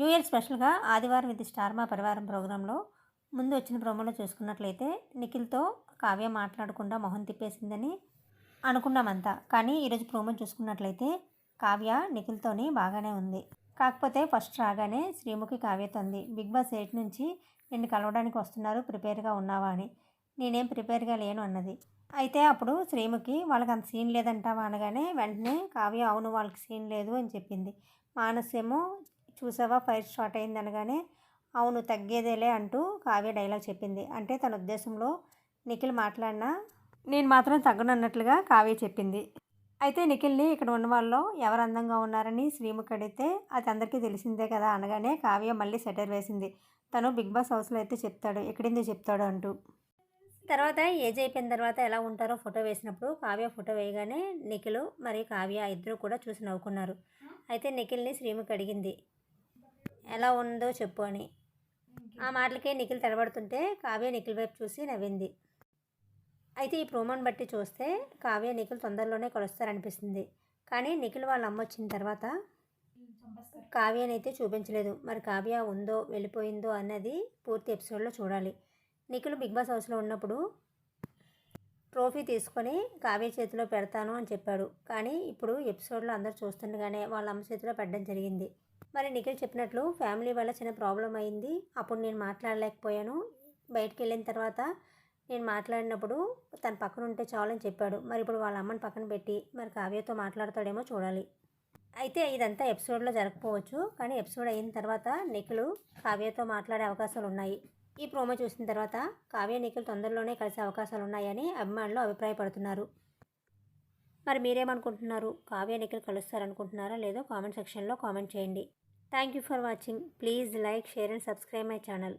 New year స్పెషల్గా ఆదివారం ఇది స్టార్ మా పరివారం ప్రోగ్రాంలో ముందు వచ్చిన ప్రోమోలో చూసుకున్నట్లయితే నిఖిల్తో కావ్య మాట్లాడకుండా మొహం తిప్పేసిందని అనుకున్నామంతా. కానీ ఈరోజు ప్రోమో చూసుకున్నట్లయితే కావ్య నిఖిల్తోని బాగానే ఉంది. కాకపోతే ఫస్ట్ రాగానే శ్రీముఖి కావ్యతో ఉంది బిగ్ బాస్ ఎయిట్ నుంచి నిన్ను కలవడానికి వస్తున్నారు ప్రిపేర్గా ఉన్నావా అని. నేనేం ప్రిపేర్గా లేను అన్నది. అయితే అప్పుడు శ్రీముఖి వాళ్ళకి అంత సీన్ లేదంటావా? అనగానే వెంటనే కావ్య అవును వాళ్ళకి సీన్ లేదు అని చెప్పింది. మానసేమో చూసావా? ఫైర్ స్టార్ట్ అయింది అనగానే అవును తగ్గేదేలే అంటూ కావ్య డైలాగ్ చెప్పింది. అంటే తన ఉద్దేశంలో నిఖిల్ మాట్లాడినా నేను మాత్రం తగ్గనన్నట్లుగా కావ్య చెప్పింది. అయితే నిఖిల్ని ఇక్కడ ఉన్న వాళ్ళు ఎవరు అందంగా ఉన్నారని శ్రీముఖ్ అడిగితే అది అందరికీ తెలిసిందే కదా అనగానే కావ్య మళ్ళీ సెటర్ వేసింది. తను బిగ్ బాస్ హౌస్లో అయితే చెప్తాడు ఎక్కడిందో చెప్తాడు అంటూ. తర్వాత ఏజ్ అయిపోయిన తర్వాత ఎలా ఉంటారో ఫోటో వేసినప్పుడు కావ్య ఫోటో వేయగానే నిఖిల్ మరియు కావ్య ఇద్దరు కూడా చూసి నవ్వుకున్నారు. అయితే నిఖిల్ని శ్రీముఖ్ అడిగింది ఎలా ఉందో చెప్పు అని. ఆ మాటలకే నిఖిల్ తడబడుతుంటే కావ్య నిఖిల్ వైపు చూసి నవ్వింది. అయితే ఈ ప్రోమోని బట్టి చూస్తే కావ్య నిఖిల్ తొందరలోనే కలుస్తారనిపిస్తుంది. కానీ నిఖిల్ వాళ్ళ అమ్మ వచ్చిన తర్వాత కావ్యనైతే చూపించలేదు. మరి కావ్య ఉందో వెళ్ళిపోయిందో అన్నది పూర్తి ఎపిసోడ్లో చూడాలి. నిఖిల్ బిగ్ బాస్ హౌస్లో ఉన్నప్పుడు ట్రోఫీ తీసుకొని కావ్య చేతిలో పెడతాను అని చెప్పాడు. కానీ ఇప్పుడు ఎపిసోడ్లో అందరు చూస్తుండగానే వాళ్ళ అమ్మ చేతిలో పెట్టడం జరిగింది. మరి నిఖిల్ చెప్పినట్లు ఫ్యామిలీ వల్ల చిన్న ప్రాబ్లం అయింది. అప్పుడు నేను మాట్లాడలేకపోయాను. బయటికి వెళ్ళిన తర్వాత నేను మాట్లాడినప్పుడు తన పక్కన ఉంటే చాలని చెప్పాడు. మరి ఇప్పుడు వాళ్ళ అమ్మని పక్కన పెట్టి మరి కావ్యతో మాట్లాడతాడేమో చూడాలి. అయితే ఇదంతా ఎపిసోడ్లో జరగకపోవచ్చు. కానీ ఎపిసోడ్ అయిన తర్వాత నిఖిలు కావ్యతో మాట్లాడే అవకాశాలు ఉన్నాయి. ఈ ప్రోమో చూసిన తర్వాత కావ్య నిఖిల్ తొందరలోనే కలిసే అవకాశాలు ఉన్నాయని అభిమానులు అభిప్రాయపడుతున్నారు. మరి మీరేమనుకుంటున్నారు? కావ్య ఇక్కడ కలుస్తారనుకుంటున్నారా? లేదో కామెంట్ సెక్షన్లో కామెంట్ చేయండి. Thank you for watching. Please like share and subscribe my channel.